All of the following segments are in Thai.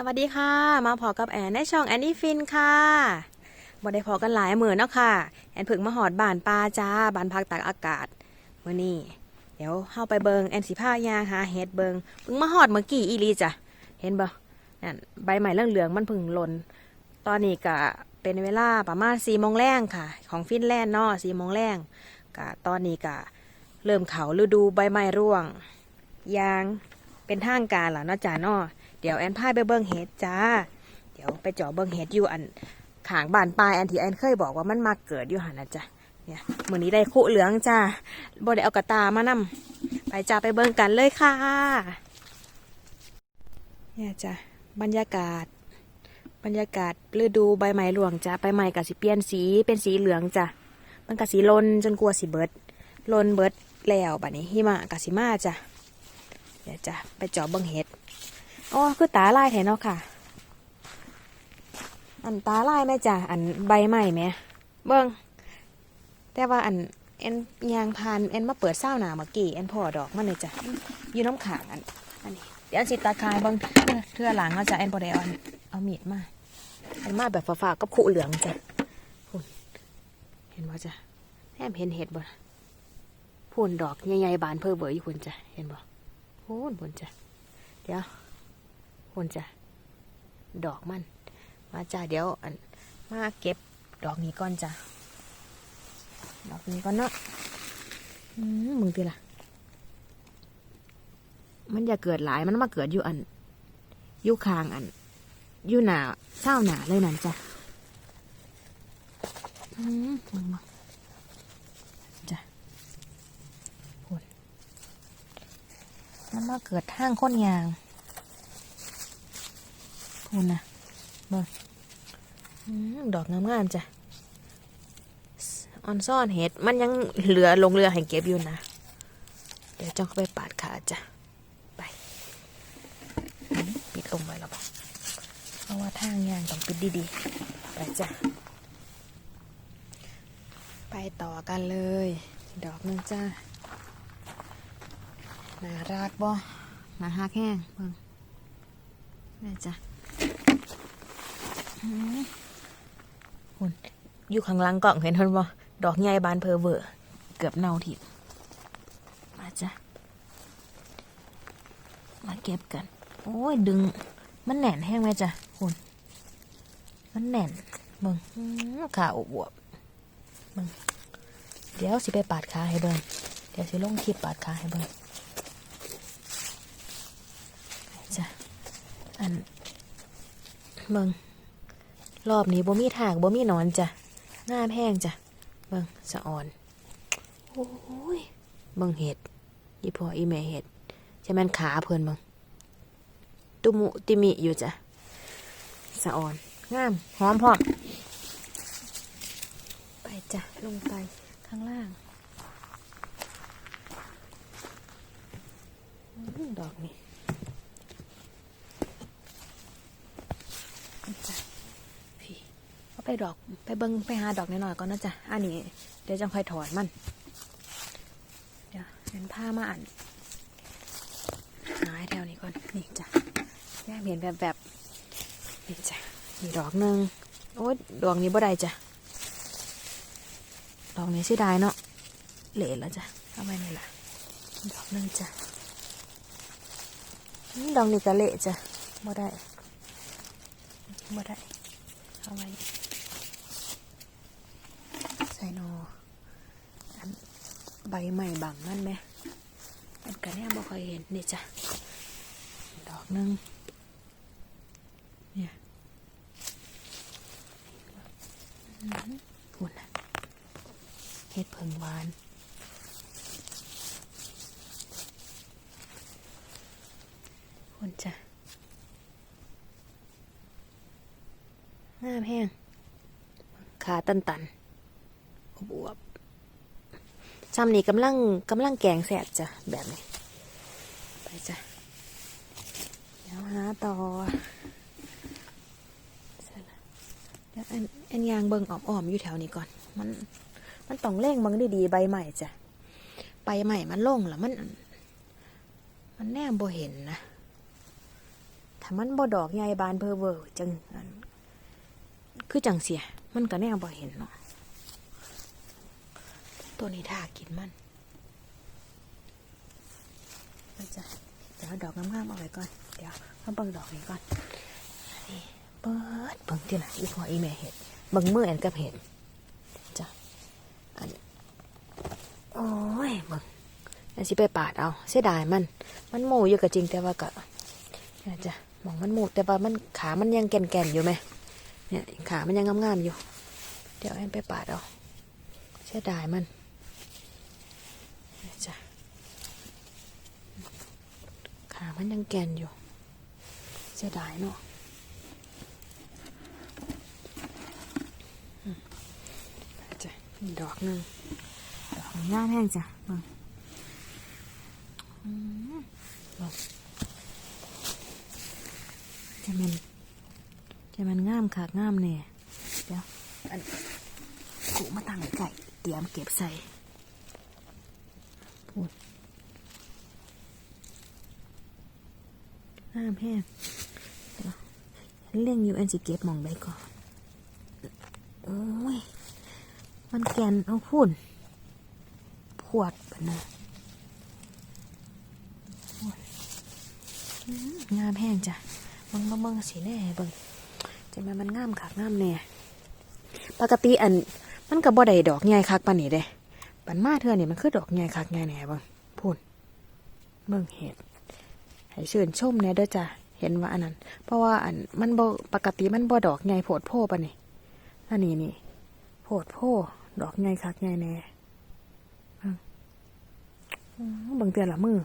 สวัสดีค่ะ มาพอกับแอนในช่องแอนนี่ฟินค่ะบ่ได้พอกันหลายมือเนาะค่ะ แอนเพิ่งมาหอดบ้านปลาจ้าบ้านพักตากอากาศมื้อนี้เดี๋ยวเข้าไปเบิงแอนสิผ้ายางหาเฮ็ดเบิงเพิ่งมาหอดเมื่อกี้อีลีจ้ะเห็นบ่นั่นใบใหม่เหลืองมันเพิ่งหล่นตอนนี้ก็เป็นเวลาประมาณ4โมงแรงค่ะ ของฟินแลนด์เนาะ4โมงแรงก็ตอนนี้ก็เริ่มเขาฤดูใบไม้ร่วงยางเป็นทางการแล้วเนาะจ้าเนาะ เดี๋ยวแอนพายไปเบิ้งเห็ดจ้า เดี๋ยวไปจาะเบิ้งเห็ดอยู่อันขางบานปลายอันที่แอนเคยบอกว่ามันมาเกิดอยู่หันนะจ้ะเนี่ยมือนี้ได้คู่เหลืองจ้าบ่ได้เอากระตามานำไปจ้าไปเบิ้งกันเลยค่ะ เนี่ยจ้ะบรรยากาศ บรรยากาศฤดูใบไม้หลวงจ้ะใบไม้กะสิเปลี่ยนสีเป็นสีเหลืองจ้ะมันกะสีลนจนกลัวสิเบิดลนเบิดแล้วบัดนี้หิมะกะสิมาจ้ะเดี๋ยวจ้ะไปจาะเบิ้งเห็ด อ๋อคือตาลายแทนเนาะค่ะ อันตาลายแม่จ้ะอันใบใหม่ไหมเบิ้งแต่ว่าอันเอ็นยางพานเอ็นมาเปิดเศร้าหนาเมื่อกี้เอ็นพอดอกมันเลยจ้ะอยู่น้ำขางอันอันนี้เดี๋ยวอันสิตาคายเบิ้งเทื่อหลังเอาจ้ะเอ็นพอได้เอาอันเอามีดมาเอ็นมาแบบฟ้าๆกับขู่เหลืองจ้ะพุ่นเห็นว่าจ้ะแอมเห็นเห็ดบ่พุ่นดอกใหญ่ๆบานเพื่อเบออยู่พุ่นจ้ะเห็นบ่พุ่นพุ่นจ้ะเดี๋ยว คุณจ้ะ ดอกมัน มาจ้าเดี๋ยวมาเก็บดอกนี้ก่อนจ้ะ ดอกนี้ก่อนเนาะอืมมึงตีละมันอย่าเกิดหลายมันมาเกิดอยู่อันอยู่คางอันอยู่หนาเศร้าหนาเลยนั่นจ้ะอืมมึงมาจ้ะพูดมันมาเกิดทางค้นยาง พูนนะเบิ่งอืมดอกงามๆจ้ะออนซ่อนเห็ด มันยังเหลือลงเรือให้เก็บอยู่นะ เดี๋ยวจ้องเข้าไปปาดขาจ้ะ ไป ปิดลงไปแล้วปะเพราะว่าทางยางต้องปิดดีๆ ไปจ้ะ ไปต่อกันเลย ดอกนึงจ้าน่ารักบ่น่าฮักแห้งเบิ่งนี่จ้ะ คุณอยู่ข้างหล่างกล่องเห็นทนบ่ดอกใหญ่บานเพอเวอร์เกือบเน่าทิพมาจ้ะ มาเก็บกัน โอ้ย ดึง มันแหน่นแห้งไหมจ้ะคุณมันแหน่นเบิ่งขาอวบๆเบิ่งเดี๋ยวสิไปปาดขาให้เบิ่งเดี๋ยวสิลงคลิปปาดขาให้เบิ่งจ้ะอันเบิ่ง รอบนี้บ่มีถากบ่มีหนอนจ้ะงามแห้งจ้ะเบิ่งสะอ่อน โอ้ยเบิ่งเห็ดอีพ่ออีแม่เห็ดใช่แม่นขาเพิ่นเบิ่งตุมุติมิอยู่จ้ะสะอ่อนงามหอมพร้อมไปจ้ะลงไปข้างล่างอื้อดอกนี้ จ้ะพี่เอา ไปดอก ไปเบิ้งไปหาดอกน้อยๆก่อนนะจ๊ะ อันนี้ เดี๋ยวจะค่อยถอนมัน เดี๋ยวเห็นผ้ามาอ่านหาให้แถวนี้ก่อน นี่จ้ะแยกเห็นแบบแบบนี่จ้ะมีดอกหนึ่งโอ้ยดอกนี้บ่ได้จ้ะ ดอกนี้เสียดายเนาะเหละแล้วจ้ะเอาไว้นี่แหละดอกหนึ่งจ้ะดอกนี้ก็เละจ้ะบ่ได้บ่ได้เอาไว้ ใส่นอใบใหม่บังมันไหมอันกันเนี่ยบ่ค่อยเห็นนี่จ้ะ ดอกหนึงเนี่ยหือพูดนะเฮ็ดเพิงหวานพูดจ้ะงามแห้งขาตันตัน ๆอวบซ้ำนี่กำลังกำลังแกงแสบจ้ะ แบบนี้ ไปจ้ะเดี๋ยวหาต่อเสร็จแล้วเดี๋ยวอันอันยางเบิงอ้อมๆอยู่แถวนี้ก่อน มันมันต้องเร่งเบิงดีๆใบใหม่จ้ะใบใหม่มันลงแล้วมัน มันแนมบ่เห็นนะถ้ามันบ่ดอกใหญ่บานเพอเวอร์จังคือจังเสีย มันก็แน่บ่เห็นเนาะ ตัวนี้ท่ากินมัน มันจะเดี๋ยวดอกงามๆเอาไว้ก่อน เดี๋ยวเอาเบิ่งดอกนี้ก่อนนี่เปิดเบิ่งที่ไหนอีพออีแม่เห็ดเบิ่งมือแอนกับเห็ดจ้ะอันโอ้ยเบิ่งอันสิไปปาดเอาเสียดายมัน มันโมอยู่ก็จริงแต่ว่าก็จะมองมันโมแต่ว่ามันขามันยังแก่นๆอยู่ไหมเนี่ยขามันยังงามๆอยู่ เดี๋ยวแอนไปปาดเอาเสียดายมันเนี่ยจ้ะ ขามันยังแกนอยู่ เสียดายเนาะจ้ะดอกหนึ่งดอกงามแห้งจ้ะเบิ่งจะมันจะมันงามขากงามเนี่ยเดี๋ยวอันกูมาตั้งไก่เตรียมเก็บใส่พูด งามแห้งเดี๋ยวเลี้ยงอยู่อันสิเก็บมองได้ก่อน โอ้ย มันแกนเอาพูดพวดปะนะงามแห้งจ้ะเบิ่งมาเบิ่งสีแน่เบิ่งจะมามันงามคักงามแน่ปกติอันมันก็บ่ได้ดอกใหญ่คักปานนี้เด้ปันมาเทื่อนี่ยมันคือดอกใหญ่คักใหญ่แหน่เบิ่งพูนเบิ่งเห็ด ให้ชื่นชมแน่เด้อจ้ะเห็นว่าอันนั้น เพราะว่าอันมันบ่ปกติมันบ่ดอกใหญ่โพดโพปานนี้อันนี้นี่โพดโพดอกใหญ่คักใหญ่แน่บิ่งเตือนละมือ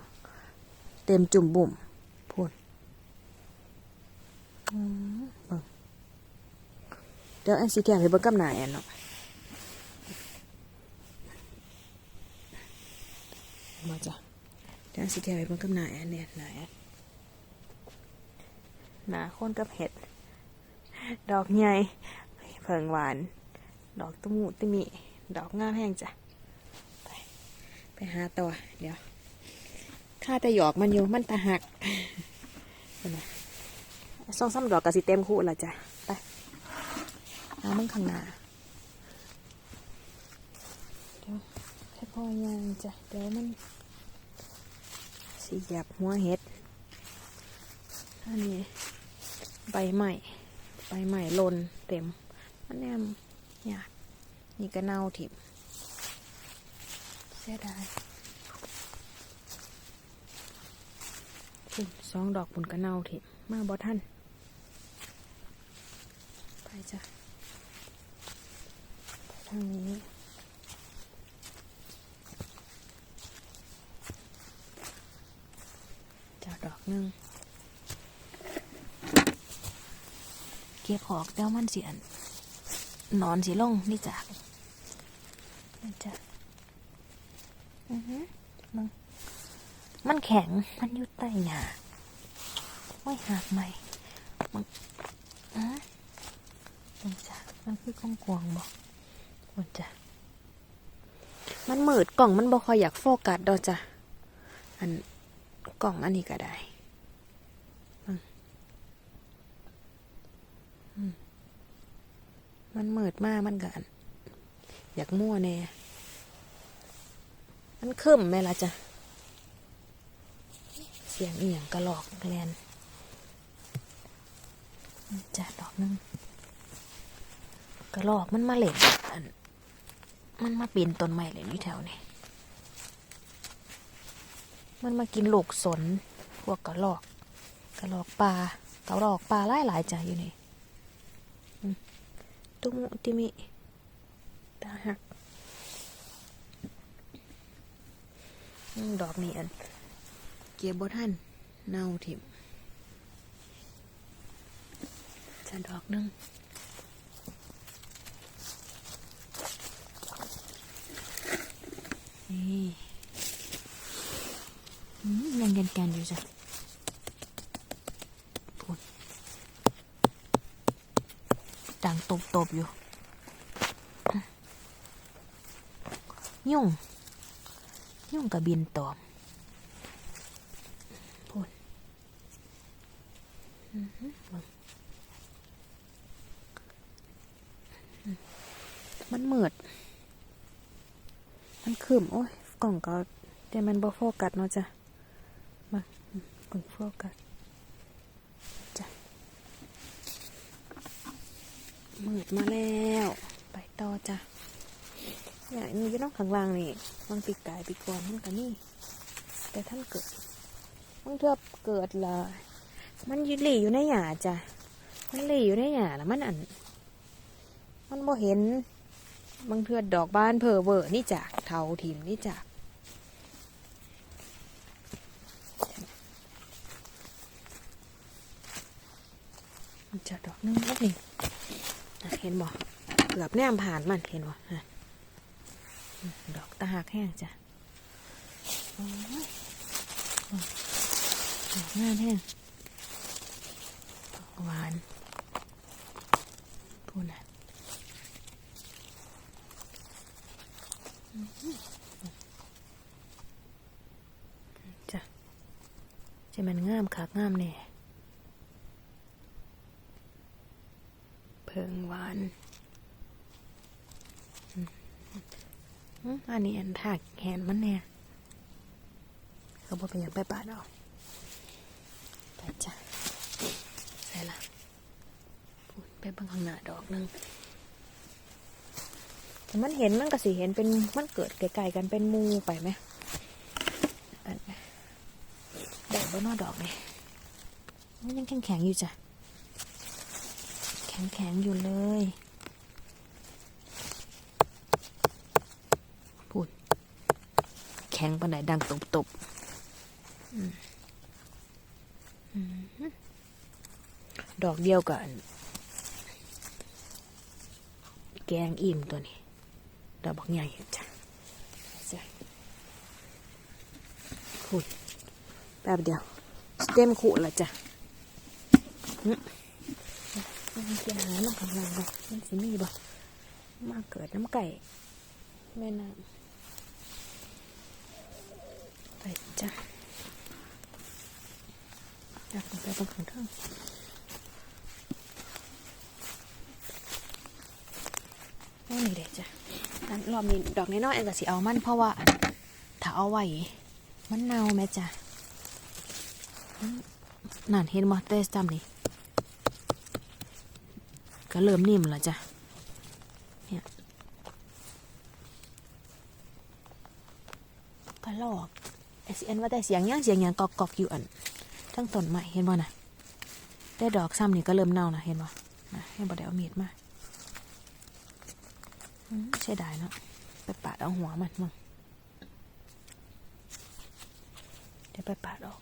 เต็มจุ่มบุ่มพูดเดี๋ยวอันสีแก้มไปเบิ่งกับหนาแอนเนาะมาจ้ะเดี๋ยวอันสีแก้มไปเบิ่งกับหนาแอนเนี่ยหนาแอน หน้าคนกับเห็ด ดอกใหญ่เพิงหวาน ดอกตุมูติมิดอกงามแห้งจ้ะ ไป ไปหาตัว เดี๋ยว ข้าแต่หยอกมันอยู่ มันตาหักเห็นไหมสองสามดอกกับสิเต็มคู่ละจ้ะ ไปเอามึงข้างหน้าเดี๋ยวแค่พอยางจ้ะ เดี๋ยวมันสีหยับหัวเห็ดอันนี้ ใบใหม่ ใบใหม่ลนเต็มมันแนมอยากนี่ก็เน่าถิ่มเสียดายปุ่นสองดอกปุ่นกระเนาถิบมาบอท่านไปจ้ะทางนี้จ้าดอกหนึ่ง เก็บออกแล้วมันเสียนนอนสีลงนี่จ้ะนี่จ้ะอือฮึมมันแข็งมันอยู่ใต้หญ้าไม่หักไหมมันอะมันจะมันคือกองกวงบอกมันจะมันมืดกล่องมันบ่คอยอยากโฟกัสดอจ้ะอันกล่องอันนี้ก็ได้อืมอืม มันมืดมากมันกันอยากมั่วแน่ มันคึมไหมล่ะจ้ะ เสียงเอียงกระหลอกแกลนจัดดอกนึงกระหลอกมันมาเล่นอันมันมาปีนต้นไม้เล่นอยู่แถวนี้มันมากินลูกสน พวกกระหลอก กระหลอกปลากระหลอกปลาหลายหลายจ้ะอยู่นี่ ตุมุติมิตาหักดอกนี้อัน เก็บบท่านเน่าถิ่มจะดอกนึงนี่อืมยังแกนอยู่จ้ะพูด ดังตบๆอยู่ ยุ่ง ยุ่งกับบินตอมพูดอือหือมันมืด มันคืมโอ้ย กล่องก็เดี๋ยวมันบ่โฟกัสเนาะจ้ะ มาอืมกล่องโฟกัสจ้ะ มืดมาแล้ว ไปต่อจ้ะเนี่ยมีอยู่น้องข้างล่างนี่มันปีกกายปีกก่อนมันก็นี่ แต่ท่านเกิดมันเทือบเกิดละมันยืหลีอยู่ในหยาจ้ะมันหลีอยู่ในหยาแล้วมันอัน มันบ่เห็นบางเทือดอกบานเพอเวอร์นี่จากเทาทิมนี่จากจะดอกนึงแล้วนี่ เห็นบ่เกือบแนมผ่านมันเห็นบ่อะดอกตาหักแห้งจ้ะโอ้ยดอกงามแห้งหวานพูนะจ้ะจะมันงามคักงามแน่ เพิงหวานอันนี้อันถากแขนมันเนี่ยเขาบอกเป็นอย่างไปปาดเอาไปจ้ะใส่ละพูดไปบางข้างหน้าดอกนึงแต่มันเห็นมันก็สิเห็นเป็นมันเกิดไกลๆกันเป็นมูไปไหมอันดอกบนนอดอกเลยมันยังแข็งๆอยู่จ้ะ แข็งๆอยู่เลยพูดแข็งปานไหนดังตบๆดอกเดียวกัน แกงอิ่มตัวนี้ดอกบักใหญ่จ้ะจ้ะขุดแป๊บเดียว เต็มขุละจ้ะ มันจะหาน้ำกำลังบ่มันสิมีบ่มาเกิดน้ำไก่แม่น้ำไปจ้ะอยากไปบนข้างเทิงโอ้นี่เด็จ้ะอันรอบนี้ดอกน้อยๆอันก็สิเอามันเพราะว่าถ้าเอาไว้มันเน่าแม่จ้ะนั่นเห็นบ่เตสจำนี่ ก็เริ่มนิ่มแล้วจ้ะเนี่ยก็ลอกไอเสียนว่าแต่เสียงยังเสียงยังกอกๆอกอยู่อันทั้งต้นใหม่เห็นบ่นะได้ดอกซ้ำนี่ก็เริ่มเน่านะเห็นบ่นะให้บ่ได้เอามีดมาอืมใช่ได้เนาะไปปาดเอาหัวมันมึงเดี๋ยวไปปาดออก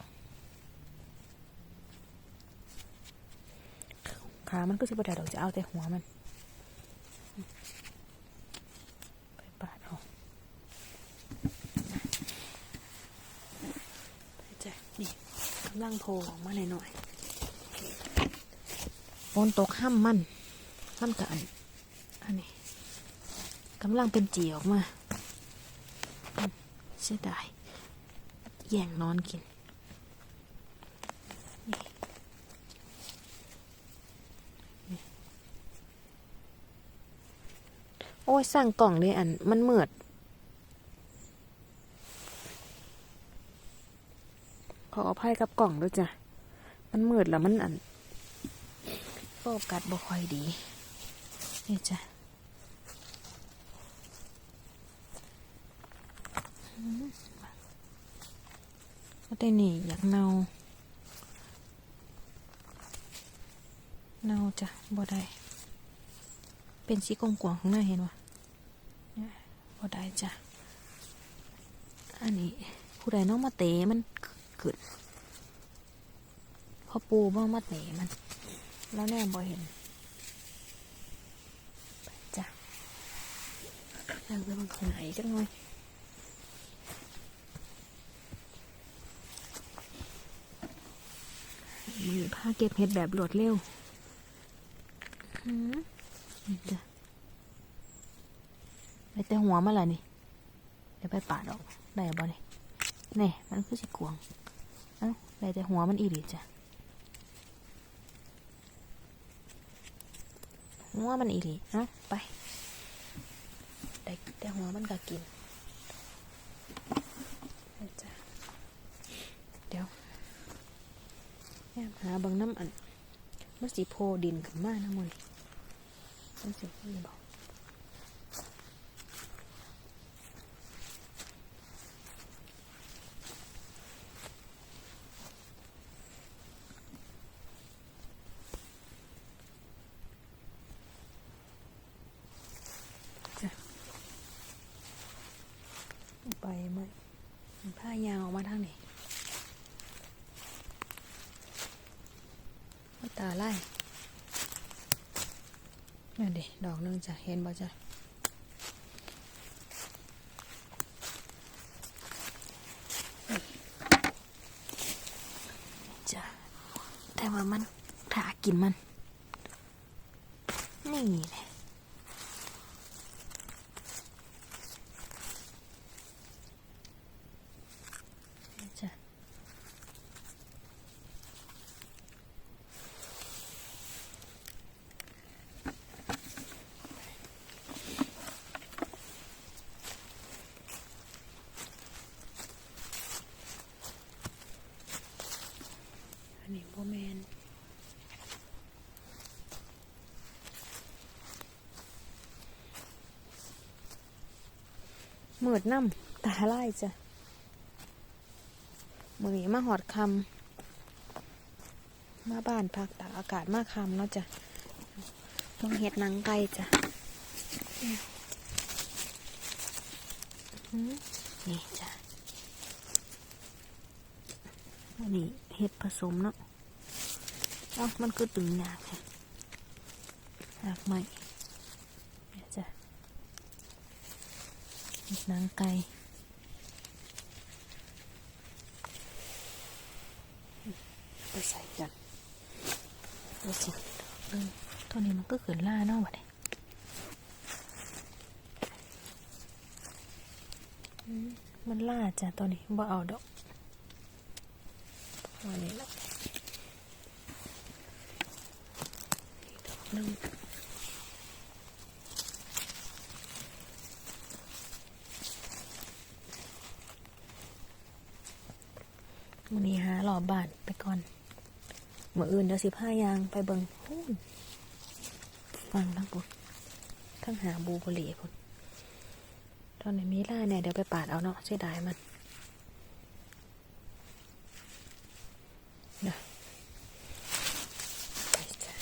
ขามันก็สิบได้ดอกจะเอาแต่หัวมันไปปาดเอาไปจ้ะนี่กำลังโผล่ออกมาหน่อยๆฝนตกห้ามมันมันกับอันอันนี้กำลังเป็นจีออกมาเสียดายแย่งนอนกินนี่โอ้ ยสั่งกล่องเลยอัน มันเหมือดขออภัยกับกล่องด้วยจ้ะ มันมืดแล้วมันอันโฟกัสบ่ค่อยดี นี่จ้ะก็ได้นี่อยากเนาเนาจ้ะบ่ได้ เป็นสีกงกวางข้างหน้าเห็นวะ บ่ได้จ้ะ อันนี้ผู้ใดน้องมาเตะมันขึ้นพ่อปูบ้างมาเตะมัน แล้วแน่บ่เห็นจ้ะแล้วไปบางคนไหนจังหน่อยมือผ้าเก็บเห็ดแบบรวดเร็วหืมจ้ะ แต่หัวมันล่ะนี่ เดี๋ยวไปป่าดออกได้บ่นี่นี่ยมันคือสิกวงเอ้าได้แต่หัวมันอีหลีจ้ะหัวมันอีหลีเนาะไปได้แต่หัวมันก็กินจ้ะเดี๋ยวแอบหาบางน้ำอันมันสีโพดินขึ้นมานะมันมันสิบอก ไล่นั่นดิดอกหนึงจ้ะเห็นบ่จ้ะจ้ะแต่ว่ามันถ้ากินมัน นี่แหละอันนี้โบแมนห มืดน้ำตาไล่จ้ะมือนี้มาหอดคำมาบ้านพักตากอากาศมาคำเนาะจ้ะต้องเห็ดหนังไก่จ้ะนี่จ้ะนนี้เห็ดผสมเนาะอ้ามันคือตึงหนักแฮะหนักไหมเนี่ยจ้ะเห็ดหนังไก่ไปใส่กันดูสิเออตัวนี้มันก็เกินล่าเนาะวะเนี่ยอืมมันล่าจ้ะตัวนี้บ่เอาดอกวันนี้ละอีกดอกหนึงมันนี้หาหล่อบานไปก่อน เมื่ อื่นเดี๋ยวสิบห้ายางไปเบิงฮู้นฟังทั้งปุดทั้งหาบูบุหรี่พุ่นตอนนี้มีล่าเนี่ยเดี๋ยวไปปาดเอาเนาะเสียดายมันเดี๋ยวไปจ้ะ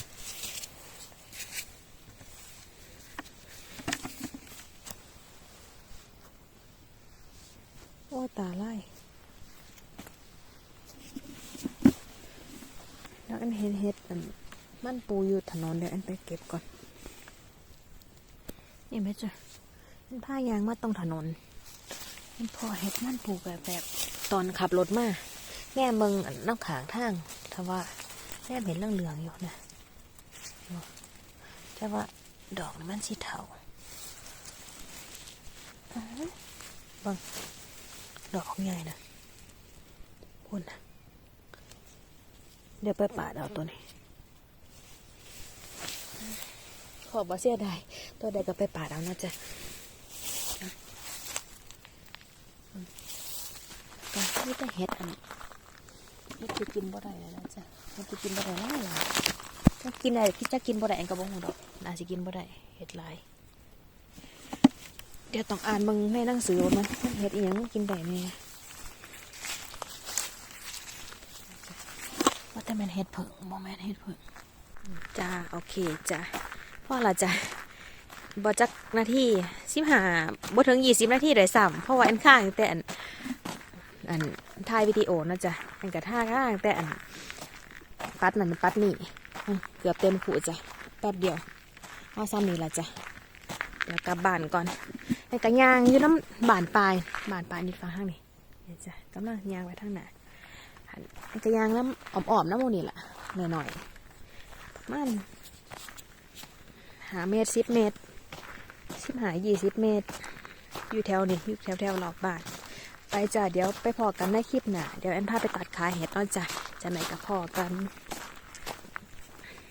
โอ้ยตาไล่ แล้วอันเห็ดเห็ดอันมันปูอยู่ถ นนเดี๋ยวอันไปเก็บก่อน นี่ไหมจ๊ะมันผ้ายางมาตรงถนนมันพอเห็ดมันปูแบบแบบตอนขับรถมาแง่เมืองอันน้ำขางทางถ้าว่าแง่เห็นเรื่องเหลืองๆอยู่นะแต่ว่าดอกมันสีเทาอื้อหือเบังดอกใหญ่นะพุ่นนะเดี๋ยวไปปาดเอาตัวนี้ ขอบาเสียดายตัวใดก็ไปป่าดเอานะจ๊ะก็ไม่ได้เห็ดอันไม่คือกินบ่ได้แล้วจ๊ะมันจะกินบ่ได้แล้วล่ะจะกินได้คิดจะกินบ่ได้อันกระบอกหูดอกน่าจะกินบ่ได้เห็ดหลาย เดี๋ยวต้องอ่านมึงในหนังสือว่ามันมันเห็ดอีหยังกินได้เนี่ยว่าแต่แมนเฮ็ดเผิงโมแมนเฮ็ดเผิงจ้าโอเคจ้า พ่อละจ้าบอจักนาทีสิบหาบ่ถึงยี่สิบนาทีเลยซ้ำเพราะว่าอันข้างแต่อันอันถ่ายวิดีโอนะจ้ะอันกระท่าข้างแต่อันปัดนั่นปัดนี่เกือบเต็มขู่จ้ะแป๊บเดียวเอาซ้ำนี่ละจ้ะเดี๋ยวกลับบ้านก่อนไอ้กระยางยู่น้ำบานปลายบานปลายนี่ฟังข้างนี่นี่จ้ะกำลังยางไว้ทางหน้ามันจะยางน้ำอ่อมๆน้ำโมนี่แหละหน่อยๆประมัน หาเมตรสิบเมตรสิบหายี่สิบเมตร อยู่แถวนี้อยู่แถวแถวๆรอบบ้านไปจ้ะเดี๋ยวไปพอกันในคลิปหน่ะเดี๋ยวแอนพาไปตัดขาเห็ดนอกจ้ะจะไหนกับพอกัน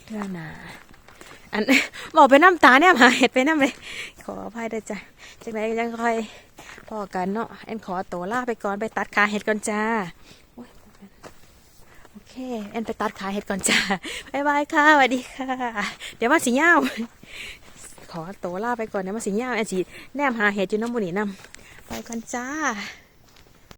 เทื่อหนาอันบอกไปน้ำตาเนี่ยมาเห็ดไปน้ำเลยขออภัยด้วยจ้ะจากไหนยังค่อยพอกันเนาะแอนขอตัวลาไปก่อนไปตัดขาเห็ดก่อนจ้า แอนไปตัดขาเห็ดก่อนจ้าบายบายค่ะสวัสดีค่ะ เดี๋ยวมาสิเงาขอตัวลาไปก่อนเดี๋ยวมาสิเงาแอนสีแนมหาเห็ดอยู่น้ำบุหรี่น้ำไปก่อนจ้า